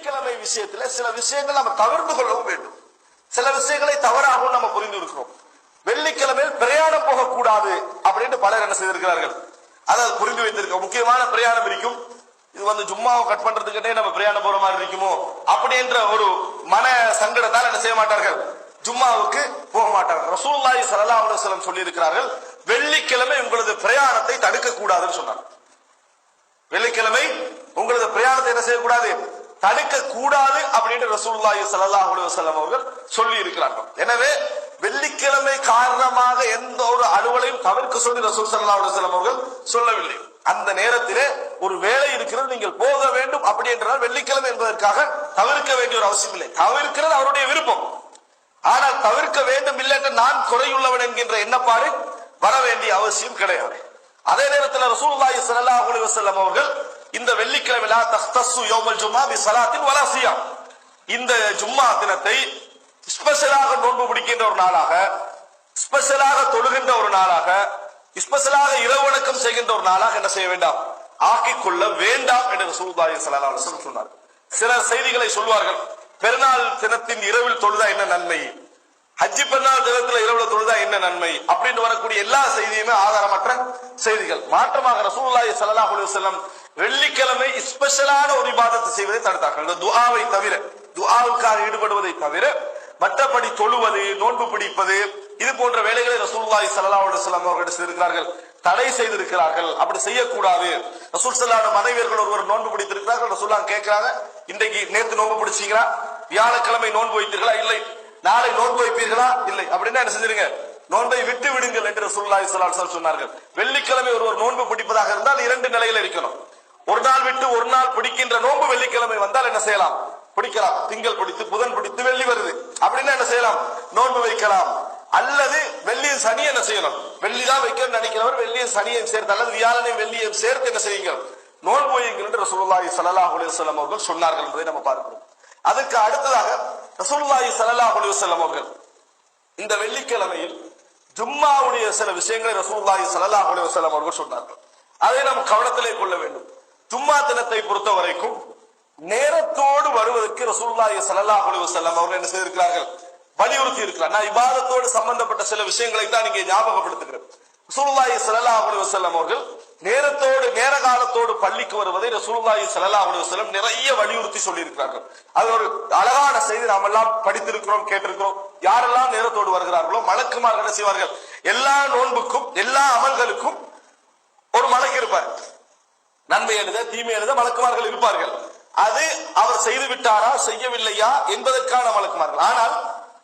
வெள்ளிக்கிழமை விஷயத்துல சில விஷயங்கள் நம்ம தவிர்த்து கொள்ளவும் வேண்டும். சில விஷயங்களை தவறாகவும் நம்ம புரிந்து இருக்கிறோம் வெள்ளிக்கிழமையில் பிரயாணம் போகக்கூடாது அப்படின்னு பலர் என்ன செய்திருக்கிறார்கள்? அதாவது புரிந்து வைத்திருக்க முக்கியமான பிரயாணம் இருக்கும். இது வந்து ஜும்மாவை கட் பண்றதுக்கிட்டே நம்ம பிரயாணம் போற மாதிரி இருக்குமோ? அப்படின்ற ஒரு மன சங்கடத்தால் என்ன செய்ய மாட்டார்கள்? ஜும்மாவுக்கு போக மாட்டார்கள். ரசூல்லாய் ஸல்லல்லாஹு அலுவலம் சொல்லி இருக்கிறார்கள் வெள்ளிக்கிழமை உங்களது பிரயாணத்தை தடுக்க கூடாதுன்னு சொன்னார் வெள்ளிக்கிழமை உங்களது பிரயாணத்தை என்ன செய்யக்கூடாது? தடுக்க கூடாது அப்படின்னு ரசூலுல்லாஹி சல்லா அலுவலம் அவர்கள் சொல்லி இருக்கிறார்கள் எனவே வெள்ளிக்கிழமை காரணமாக எந்த ஒரு அலுவலையும் தவிர்க்க சொல்லி ரசூல் சல்லா அலுவலம் அவர்கள் சொல்லவில்லை. அந்த நேரத்திலே ஒரு வேலை இருக்கிறது நீங்கள் போக வேண்டும் அப்படி என்றால் வெள்ளிக்கிழமை என்பதற்காக தவிர்க்க வேண்டிய ஒரு அவசியம் இல்லை. தவிர்க்கிறது அவருடைய விருப்பம். ஆனால் தவிர்க்க வேண்டும் இல்லை என்று நான் குறையுள்ளவன் என்கின்ற எண்ணப்பாடு வர வேண்டிய அவசியம் கிடையாது. அதே நேரத்தில் ரசூல் சல்லா அலுவலம் அவர்கள் இந்த வெள்ளிக்கிழமை லா தஹ்தஸு யௌமல் ஜும்மா பி ஸலாத்தின் வலா சியாம். இந்த ஜும்மா தினத்தை ஸ்பெஷலாக நோன்பு பிடிக்கின்ற ஒரு நாளாக ஸ்பெஷலாக தொழுகின்ற ஒரு நாளாக ஸ்பெஷலாக இரவணக்கம் செய்கின்ற ஒரு நாளாக என்ன செய்ய வேண்டாம்? ஆக்கிக் கொள்ள வேண்டாம் என்று ரசூலுல்லாஹி சொன்னார் சில செய்திகளை சொல்வார்கள் பெருநாள் தினத்தின் இரவில் தொழுதா என்ன நன்மை? ஹஜ்ஜி பெருநாள் தினத்துல இரவுல தொழுதா என்ன நன்மை? அப்படின்னு வரக்கூடிய எல்லா செய்தியுமே ஆதாரமற்ற செய்திகள். மாற்றமாக ரசூலுல்லாஹி சல்லா அலைஹி வஸல்லம் வெள்ளிக்கிழமை ஸ்பெஷலான ஒரு விவாதத்தை செய்வதை தடுத்தார்கள். இந்த துஆவை தவிர துஆவுக்காக ஈடுபடுவதை தவிர மற்றபடி தொழுவது நோன்பு பிடிப்பது இது போன்ற வேலைகளை ரசூல்லாய் சல்லா அலுவலம் அவர்கள் செய்திருக்கிறார்கள். தடை செய்திருக்கிறார்கள். அப்படி செய்யக்கூடாது. ரசூல் சல்லான மனைவியர்கள் ஒருவர் நோன்பு பிடித்திருக்கிறார்கள். ரசூலுல்லாஹ் கேட்கிறாங்க இன்றைக்கு நேற்று நோன்பு பிடிச்சீங்களா? வியாழக்கிழமை நோன்பு வைத்தீர்களா? இல்லை. நாளை நோன்பு வைப்பீர்களா? இல்லை. அப்படின்னா என்ன செஞ்சிருங்க? நோன்பை விட்டு விடுங்கள் என்று ரசூலுல்லாஹி ஸல்லல்லாஹு சொன்னார்கள். வெள்ளிக்கிழமை ஒருவர் நோன்பு பிடிப்பதாக இருந்தால் இரண்டு நிலையில இருக்கணும். ஒரு நாள் விட்டு ஒரு நாள் பிடிக்கின்ற நோன்பு வெள்ளிக்கிழமை வந்தால் என்ன செய்யலாம்? பிடிக்கலாம். திங்கள் பிடித்து புதன் பிடித்து வெள்ளி வருது. அப்படின்னா என்ன செய்யலாம்? நோன்பு வைக்கலாம். அல்லது வெள்ளியும் சனி என்ன செய்யணும்? வெள்ளி தான் வைக்கணும்னு நினைக்கிறவர் வெள்ளியும் சனியையும் சேர்த்து அல்லது வியாழனையும் வெள்ளியையும் சேர்த்து என்ன செய்யுங்கள்? நோன்பு வையுங்கள் என்று ரசூலுல்லாஹி ஸல்லல்லாஹு அலைஹி வஸல்லம் அவர்கள் சொன்னார்கள் என்பதை நம்ம பார்க்கிறோம். அதுக்கு அடுத்ததாக ரசூலுல்லாஹி சல்லா அலைஹி வஸல்லம் அவர்கள் இந்த வெள்ளிக்கிழமையில் ஜும்மாவுடைய சில விஷயங்களை ரசூலுல்லாஹி சல்லா அலைஹி வஸல்லம் அவர்கள் சொன்னார்கள். அதை நாம் கவனத்திலே கொள்ள வேண்டும். ஜும்மா தினத்தை பொறுத்த வரைக்கும் நேரத்தோடு வருவதற்கு ரசூலுல்லாஹி சல்லா அலைஹி வஸல்லம் அவர்கள் என்ன செய்திருக்கிறார்கள்? வலியுறுத்தி இருக்கிறார் நான் இபாதத்தோடு சம்பந்தப்பட்ட சில விஷயங்களை தான் இங்கே ஞாபகப்படுத்துகிறேன். ரசூலுல்லாஹி ஸல்லல்லாஹு அலைஹி வஸல்லம் அவர்கள் நேரத்தோடு நேர காலத்தோடு பள்ளிக்கு வருவதை ரசூலுல்லாஹி ஸல்லல்லாஹு அலைஹி வஸல்லம் நிறைய வலியுறுத்தி சொல்லியிருக்கிறார்கள். அது ஒரு அழகான செய்தி. நாம் எல்லாம் படித்திருக்கிறோம் கேட்டிருக்கிறோம். யாரெல்லாம் நேரத்தோடு வருகிறார்களோ மலக்குமார்கள் என்ன செய்வார்கள்? எல்லா நோன்புக்கும் எல்லா அமல்களுக்கும் ஒரு மலக்கு இருப்பார். நன்மை எழுத தீமை எழுத மலக்குமார்கள் இருப்பார்கள். அது அவர் செய்து விட்டாரா செய்யவில்லையா என்பதற்கான மலக்குமார்கள். ஆனால்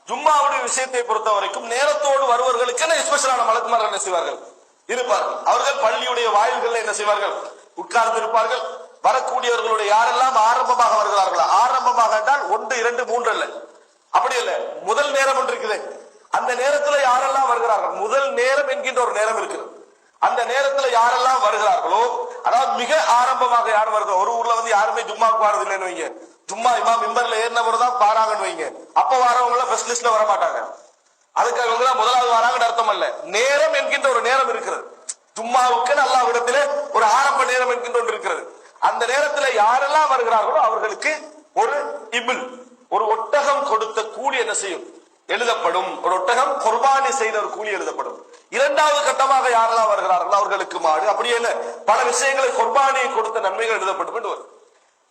ஜும்மாவுடைய விஷயத்தை பொறுத்த வரைக்கும் நேரத்தோடு வருவர்களுக்கு என்ன ஸ்பெஷலான மலக்குமார்கள் என்ன செய்வார்கள்? இருப்பார்கள். அவர்கள் பள்ளியுடைய வாயில்கள் என்ன செய்வார்கள்? உட்கார்ந்து இருப்பார்கள் வரக்கூடியவர்களுடைய யாரெல்லாம் ஆரம்பமாக வருகிறார்களோ ஆரம்பமாக என்றால் ஒன்று இரண்டு மூன்று அல்ல. அப்படி இல்ல முதல் நேரம் ஒன்று இருக்குது. அந்த நேரத்துல யாரெல்லாம் வருகிறார்கள்? முதல் நேரம் என்கின்ற ஒரு நேரம் இருக்குது அந்த நேரத்துல யாரெல்லாம் வருகிறார்களோ அதாவது மிக ஆரம்பமாக யார் வருது? ஒரு ஊர்ல வந்து யாருமே ஜும்மாவுக்கு வரது இல்லைன்னு வைங்க. சும்மா இமா மிம்பர்ல ஏறினவர் தான் பாராங்கன்னு வைங்க. அப்ப வரவங்க எல்லாம் ஃபர்ஸ்ட் லிஸ்ட்ல வர மாட்டாங்க அதுக்கு அவங்க முதலாவது வராங்கன்னு அர்த்தம் அல்ல. நேரம் என்கின்ற ஒரு நேரம் இருக்கிறது. ஜும்மாவுக்கு அல்லாவிடத்திலே ஒரு ஆரம்ப நேரம் என்கின்ற ஒன்று இருக்கிறது. அந்த நேரத்துல யாரெல்லாம் வருகிறார்களோ அவர்களுக்கு ஒரு இபில் ஒரு ஒட்டகம் கொடுத்த கூலி என்ன செய்யும்? எழுதப்படும். ஒரு ஒட்டகம் குர்பானி செய்த ஒரு கூலி எழுதப்படும். இரண்டாவது கட்டமாக யாரெல்லாம் வருகிறார்களோ அவர்களுக்கு மாடு அப்படியே என்ன? பல விஷயங்களை குர்பானி கொடுத்த நன்மைகள் எழுதப்படும் என்று வரும்.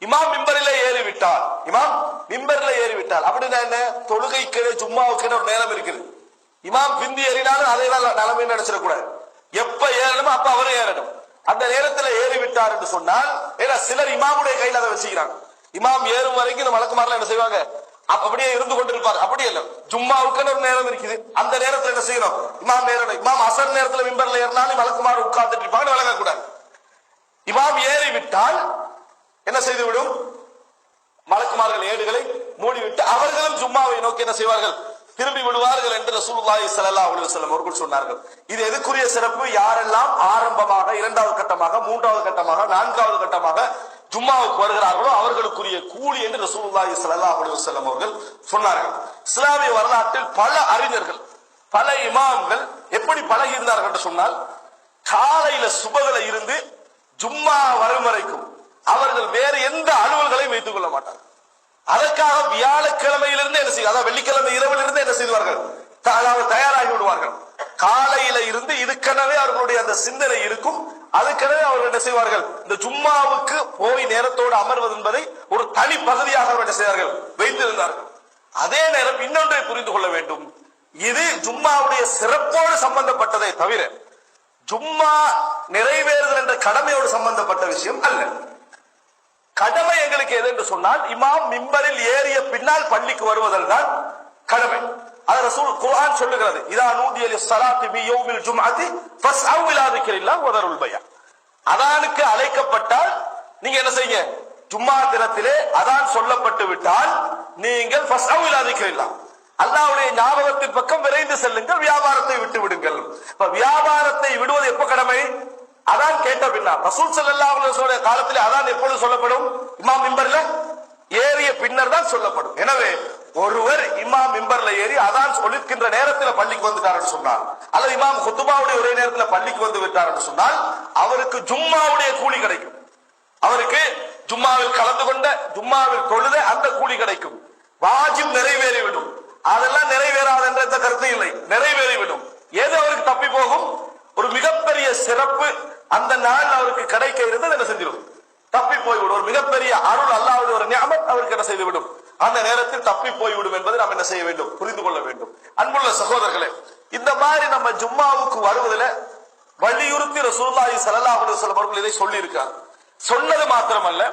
இமாம் மிம்பரில ஏறிவிட்டால் இமாம் மிம்பரில ஏறி விட்டார் அப்படின்னா என்ன? தொழுகைக்கு ஜும்மாவுக்கு ஒரு நேரம் இருக்குது. இமாம் பிந்தி ஏறினாலும் அதை நிலைமை நினைச்சிடக்கூடாது. எப்ப ஏறணுமோ அப்ப அவரும் ஏறணும். அந்த நேரத்துல ஏறிவிட்டார் என்று சொன்னால் ஏன்னா சிலர் இமாமுடைய கையில அதை வச்சுக்கிறாங்க. இமாம் ஏறும் வரைக்கும் இந்த மலக்குமாரில் என்ன செய்வாங்க? அப்ப அப்படியே இருந்து கொண்டிருப்பார். அப்படி இல்ல ஜும்மாவுக்குன்னு ஒரு நேரம் இருக்குது. அந்த நேரத்துல என்ன செய்யணும்? இமாம் ஏறணும். இமாம் அசர் நேரத்துல மிம்பர்ல ஏறினாலும் வழக்குமாறு உட்கார்ந்துட்டு இருப்பாங்க விளங்கக்கூடாது. இமாம் ஏறி விட்டால் என்ன செய்துவிடும்? மலக்குமார்கள் ஏடுகளை மூடிவிட்டு அவர்களும் ஜும்மாவை நோக்கி என்ன செய்வார்கள்? திரும்பி விடுவார்கள் என்று ரசூலுல்லாஹி ஸல்லல்லாஹு அலைஹி வஸல்லம் அவர்கள் சொன்னார்கள். இது எதுக்குரிய சிறப்பு? யாரெல்லாம் ஆரம்பமாக இரண்டாவது கட்டமாக மூன்றாவது கட்டமாக நான்காவது கட்டமாக ஜும்மாவுக்கு வருகிறார்களோ அவர்களுக்குரிய கூலி என்று ரசூலுல்லாஹி ஸல்லல்லாஹு அலைஹி வஸல்லம் அவர்கள் சொன்னார்கள். இஸ்லாமிய வரலாற்றில் பல அறிஞர்கள் பல இமாம்கள் எப்படி பழகி இருந்தார்கள் என்று சொன்னால் காலையில சுபகளை இருந்து ஜும்மா வரும் வரைக்கும் அவர்கள் வேறு எந்த அலுவல்களையும் வைத்துக் கொள்ள மாட்டார்கள். அதற்காக வியாழக்கிழமையிலிருந்து என்ன செய்யும் அதாவது வெள்ளிக்கிழமை இரவில் இருந்து என்ன செய்வார்கள்? அதாவது தயாராகி விடுவார்கள். காலையில இருந்து இதுக்கெனவே அவர்களுடைய அந்த சிந்தனை இருக்கும். அதுக்கெனவே அவர்கள் என்ன செய்வார்கள்? இந்த ஜும்மாவுக்கு போய் நேரத்தோடு அமர்வது என்பதை ஒரு தனி பகுதியாக அவர்கள் என்ன செய்வார்கள்? வைத்திருந்தார்கள். அதே நேரம் இன்னொன்றை புரிந்து கொள்ள வேண்டும். இது ஜும்மாவுடைய சிறப்போடு சம்பந்தப்பட்டதை தவிர ஜும்மா நிறைவேறுதல் என்ற கடமையோடு சம்பந்தப்பட்ட விஷயம் அல்ல. கடமை எங்களுக்கு எது என்று சொன்னால் இமாம் மிம்பரில் ஏறிய பின்னால் பள்ளிக்கு வருவதல் தான் கடமை. அது ரசூல் குர்ஆன் சொல்லுகிறது இதா நூதிய லிஸ்ஸலாத்தி பி யௌமில் ஜும்அத்தி ஃபஸ்அவு இலா திக்ரில்லாஹ் வ தருல் பையா. அதானுக்கு அழைக்கப்பட்டால் நீங்க என்ன செய்யுங்க? ஜும்மா தினத்திலே அதான் சொல்லப்பட்டு விட்டால் நீங்கள் ஃபஸ்அவு இலா திக்ரில்லாஹ். அல்லாவுடைய ஞாபகத்தின் பக்கம் விரைந்து செல்லுங்கள் வியாபாரத்தை விட்டு விடுங்கள். இப்ப வியாபாரத்தை விடுவது எப்ப கடமை? அதான் கேட்ட பின்னா ரசூல் ஸல்லல்லாஹு காலத்தில் அதான் எப்பொழுது சொல்லப்படும்? இமாம் மிம்பர்ல? ஏறிய பின்னர் தான் சொல்லப்படும். எனவே ஒருவர் இமாம் மிம்பர்ல ஏறி அதான் சொல்லிருக்கின்ற நேரத்தில் பள்ளிக்கு வந்துட்டாருன்னு சொன்னார் அல்லது இமாம் குத்துபாவுடைய ஒரே நேரத்தில் பள்ளிக்கு வந்து விட்டாருன்னு சொன்னால் அவருக்கு ஜும்மாவுடைய கூலி கிடைக்கும். அவருக்கு ஜும்மாவில் கலந்து கொண்ட ஜும்மாவில் தொழுத அந்த கூலி கிடைக்கும். வாஜிப் நிறைவேறிவிடும். அதெல்லாம் நிறைவேறாது என்ற எந்த கருத்து இல்லை. நிறைவேறிவிடும். எது அவருக்கு தப்பி போகும்? ஒரு மிகப்பெரிய சிறப்பு அந்த நாள் அவருக்கு கிடைக்க இருந்தது என்ன செஞ்சிடும் தப்பி போய்விடும். ஒரு மிகப்பெரிய அருள் அல்லாவது ஒரு ஞாபகம் அவருக்கு என்ன செய்துவிடும்? அந்த நேரத்தில் தப்பி போய்விடும் என்பதை நாம் என்ன செய்ய வேண்டும்? புரிந்து கொள்ள வேண்டும். அன்புள்ள சகோதரர்களே இந்த மாதிரி நம்ம ஜும்மாவுக்கு வருவதில் வலியுறுத்தி ரசூலுல்லாஹி ஸல்லல்லாஹு அலைஹி வஸல்லம் அவர்கள் இதை சொல்லி இருக்காங்க சொன்னது மாத்திரமல்ல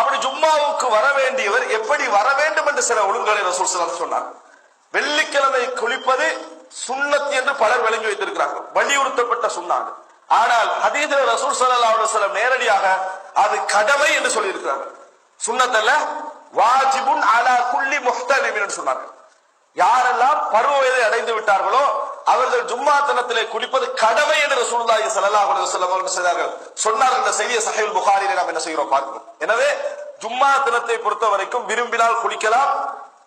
அப்படி ஜும்மாவுக்கு வர வேண்டியவர் எப்படி வர வேண்டும் என்று சில ஒழுங்குகளை ரசூல் ஸல்லல்லாஹு சொன்னார் வெள்ளிக்கிழமை குளிப்பது சுண்ணத் என்று பலர் விளங்கி வைத்திருக்கிறார்கள். வலியுறுத்தப்பட்ட சுண்ணாடு ஆனால் ஹதீதுல ரசூல் சல்லா அலைஹி நேரடியாக அது கடமை என்று சொல்லி இருக்கிறாங்க வாஜிபுன் அலா குள்ளி முஹ்தலிம் என்று சொன்னார்கள் யாரெல்லாம் பருவ வயதை அடைந்து விட்டார்களோ அவர்கள் ஜும்மா தினத்திலே குளிப்பது கடமை என்று ரசூலுல்லாஹி ஸல்லல்லாஹு அலைஹி வஸல்லம் அவர்கள் செய்தார்கள். சொன்னார்கள் இந்த செய்தியை சஹீஹ் புகாரியிலே நாம் என்ன செய்கிறோம் பார்க்கிறோம் எனவே ஜும்மா தினத்தை பொறுத்த வரைக்கும் விரும்பினால் குளிக்கலாம்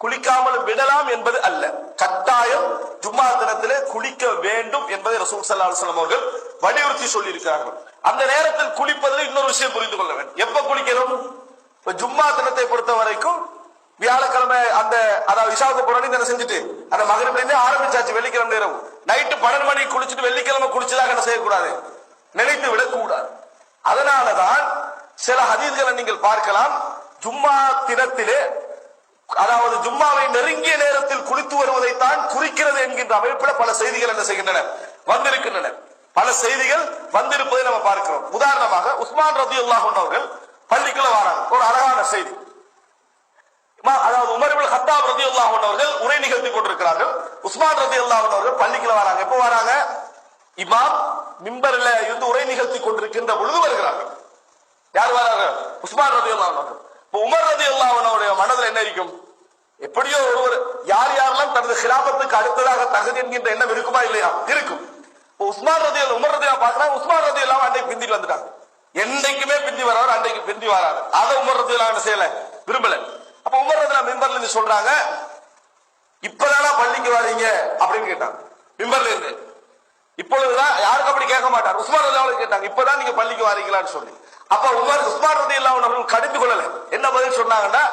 குளிக்காமல் விடலாம் என்பது அல்ல. கட்டாயம் ஜும்மா தினத்திலே குளிக்க வேண்டும் என்பதை ரசூல் சல்லா அலுவலம் அவர்கள் வலியுறுத்தி சொல்லியிருக்கிறார்கள். அந்த நேரத்தில் குளிப்பதில் இன்னொரு விஷயம் புரிந்து கொள்ள வேண்டும். எப்ப குளிக்கிறோம்? இப்ப ஜும்மா தினத்தை பொறுத்த வரைக்கும் வியாழக்கிழமை அந்த அதாவது இஷாவுக்கு போறானே என்ன செஞ்சுட்டு அந்த மகரிப்ல ஆரம்பிச்சாச்சு வெள்ளிக்கிழமை இரவு. நைட்டு பன்னெண்டு மணிக்கு குளிச்சுட்டு வெள்ளிக்கிழமை குளிச்சதாக என்ன செய்யக்கூடாது? நினைத்து விடக்கூடாது. அதனாலதான் சில ஹதீஸ்களை நீங்கள் பார்க்கலாம். ஜும்மா தினத்திலே அதாவது ஜும்மாவை நெருங்கிய நேரத்தில் குளித்து வருவதைத்தான் குறிக்கிறது என்கின்ற அமைப்பில் பல செய்திகள் என்ன செய்கின்றன? வந்திருக்கின்றன. பல செய்திகள் வந்திருப்பதை நம்ம பார்க்கிறோம். உதாரணமாக உஸ்மான் ரதி அவர்கள் பள்ளிக்குள்ள வராங்க. ஒரு அழகான செய்தி. அதாவது உமர்பில் ஹத்தாப் ரதி அவர்கள் உரை நிகழ்த்தி கொண்டிருக்கிறார்கள். உஸ்மான் ரதி அவர்கள் பள்ளிக்குள்ள வராங்க. எப்போ வராங்க? இமாம் மிம்பர்ல இருந்து உரை நிகழ்த்தி கொண்டிருக்கின்ற பொழுது வருகிறார்கள். யார் வராங்க? உஸ்மான் ரதி அவர்கள். இப்போ உமர் ரதி அவனுடைய மனதில் என்ன இருக்கும்? எப்படியோ ஒருவர் யார் யாரெல்லாம் தனது கிராமத்துக்கு அடுத்ததாக தகுதி என்கின்ற எண்ணம் இருக்குமா இல்லையா? இருக்கும். இப்போ உஸ்மான் ரதி உமர் ரதி பாக்குறாங்க. உஸ்மான் ரதி எல்லாம் அன்றைக்கு பிந்திட்டு வந்துட்டாங்க. என்னைக்குமே பிந்தி வரவர் அன்றைக்கு பிந்தி வராது அதை உமர் ரதி என்ன செய்யல. விரும்பல. அப்ப உமர் ரதி மெம்பர்ல இருந்து சொல்றாங்க இப்பதானா பள்ளிக்கு வரீங்க அப்படின்னு கேட்டாங்க. மெம்பர்ல இருந்து. இப்பொழுதுதான் யாருக்கும் அப்படி கேட்க மாட்டார். உஸ்மான் ரதி கேட்டாங்க இப்பதான் நீங்க பள்ளிக்கு வரீங்களான்னு சொல்லி. அப்ப உமர் உஸ்மான் ரதி இல்லாமல் கடிந்து கொள்ளல. என்ன பதில் சொன்னாங்கன்னா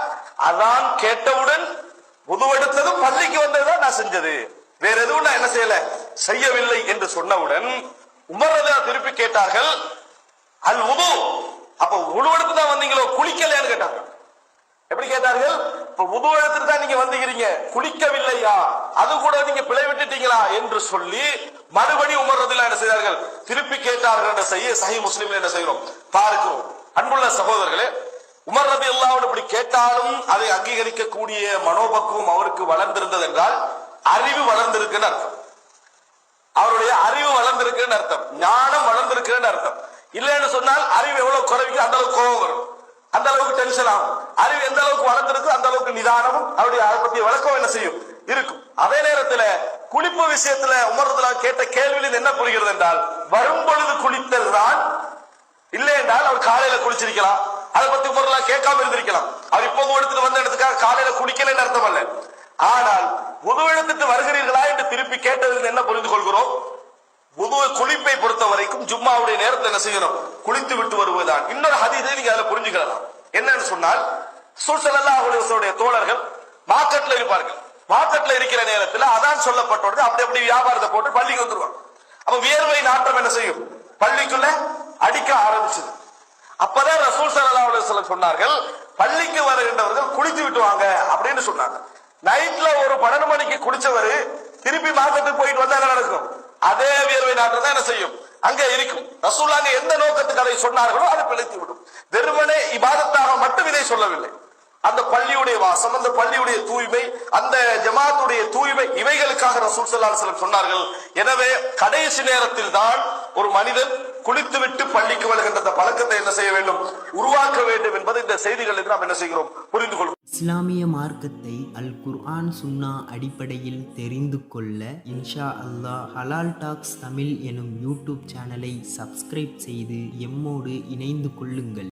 அதான் கேட்டவுடன் உதுவெடுத்ததும் பள்ளிக்கு வந்ததுதான் நான் செஞ்சது. வேற எதுவும் நான் என்ன செய்யல? செய்யவில்லை என்று சொன்னவுடன் உமரதா திருப்பி கேட்டார்கள் அல் உது அப்ப உழுவெடுத்து தான் வந்தீங்களோ? குளிக்கலையான்னு கேட்டாங்க எப்படி கேட்டார்கள்? இப்ப உது எடுத்துட்டு தான் நீங்க வந்துக்கிறீங்க குளிக்கவில்லையா? அது கூட நீங்க பிழை விட்டுட்டீங்களா? என்று சொல்லி மறுபடி உமர் என்ன செய்தார்கள். திருப்பி கேட்டார்கள் என்ற செய்ய சஹி முஸ்லிம்ல என்ன செய்கிறோம்? பார்க்கிறோம். அன்புள்ள சகோதரர்களே உமர் ரபி அல்லாவோட இப்படி கேட்டாலும் அதை அங்கீகரிக்கக்கூடிய மனோபக்குவம் அவருக்கு வளர்ந்திருந்தது என்றால் அறிவு வளர்ந்திருக்குன்னு அர்த்தம். அவருடைய அறிவு வளர்ந்திருக்குன்னு அர்த்தம். ஞானம் வளர்ந்திருக்குன்னு அர்த்தம். இல்லைன்னு சொன்னால் அறிவு எவ்வளவு குறைவிக்கு அந்த அளவுக்கு கோபம் வரும். அந்த அளவுக்கு டென்ஷன் ஆகும். அறிவு எந்த அளவுக்கு வளர்ந்திருக்கோ அந்த அளவுக்கு நிதானமும் அவருடைய அதை பற்றிய விளக்கம் என்ன செய்யும்? இருக்கும். அதே நேரத்துல குளிப்பு விஷயத்துல உமரத்துல கேட்ட கேள்வியில் என்ன புரிகிறது என்றால் வரும் பொழுது குளித்தல் தான். இல்லை என்றால் அவர் காலையில குளிச்சிருக்கலாம். அதை பத்தி உமர்லாம் கேட்காம இருந்திருக்கலாம். அவர் இப்போ எடுத்துட்டு வந்த இடத்துக்காக காலையில குளிக்கலன்னு அர்த்தம் அல்ல. ஆனால் முதுவெழுத்துக்கு வருகிறீர்களா என்று திருப்பி கேட்டதில் என்ன புரிந்து கொள்கிறோம் உது குளிப்பை பொறுத்த வரைக்கும் ஜும்மாவுடைய நேரத்தை என்ன செய்யணும்? குளித்து விட்டு வருவதுதான். இன்னொரு ஹதீதை நீங்க அதுல புரிஞ்சுக்கலாம். என்னன்னு சொன்னால் சுல்சல்லாஹுடைய தோழர்கள் மார்க்கெட்ல இருப்பார்கள். மார்க்கெட்ல இருக்கிற நேரத்துல அதான் சொல்லப்பட்டோடு அப்படி அப்படி வியாபாரத்தை போட்டு பள்ளிக்கு வந்துருவாங்க. அப்ப வியர்வை நாட்டம் என்ன செய்யும்? பள்ளிக்குள்ள அடிக்க ஆரம்பிச்சது. அப்பதான் ரசூல் சல்லா அலுவலம் சொன்னார்கள் பள்ளிக்கு வருகின்றவர்கள் குளித்து விட்டுவாங்க அப்படின்னு சொன்னாங்க. நைட்ல ஒரு பன்னெண்டு மணிக்கு குடிச்சவர் திருப்பி மாசத்துக்கு போயிட்டு வந்தா என்ன நடக்கும்? அதே வியர்வை நாட்டு தான் என்ன செய்யும்? அங்க இருக்கும். ரசூல்லாங்க எந்த நோக்கத்துக்கு அதை சொன்னார்களோ அதை பிழைத்து விடும். வெறுமனே இபாதத்தாக மட்டும் இதை சொல்லவில்லை. அந்த பள்ளியுடைய வாசம் அந்த பள்ளியுடைய தூய்மை அந்த ஜமாத்துடைய தூய்மை இவைகளுக்காக ரசூல் சல்லா அலைஹி சொன்னார்கள். எனவே கடைசி நேரத்தில் தான் ஒரு மனிதன் குளித்துவிட்டு பள்ளிக்கு வருகின்ற அந்த பழக்கத்தை என்ன செய்ய வேண்டும்? உருவாக்க வேண்டும் என்பதை இந்த செய்திகளில் நாம் என்ன செய்கிறோம்? புரிந்து கொள்வோம் இஸ்லாமிய மார்க்கத்தை அல் குர்ஆன் சுன்னா அடிப்படையில் தெரிந்து கொள்ள இன்ஷா அல்லாஹ் ஹலால் டாக்ஸ் தமிழ் எனும் யூடியூப் சேனலை சப்ஸ்கிரைப் செய்து எம்மோடு இணைந்து கொள்ளுங்கள்.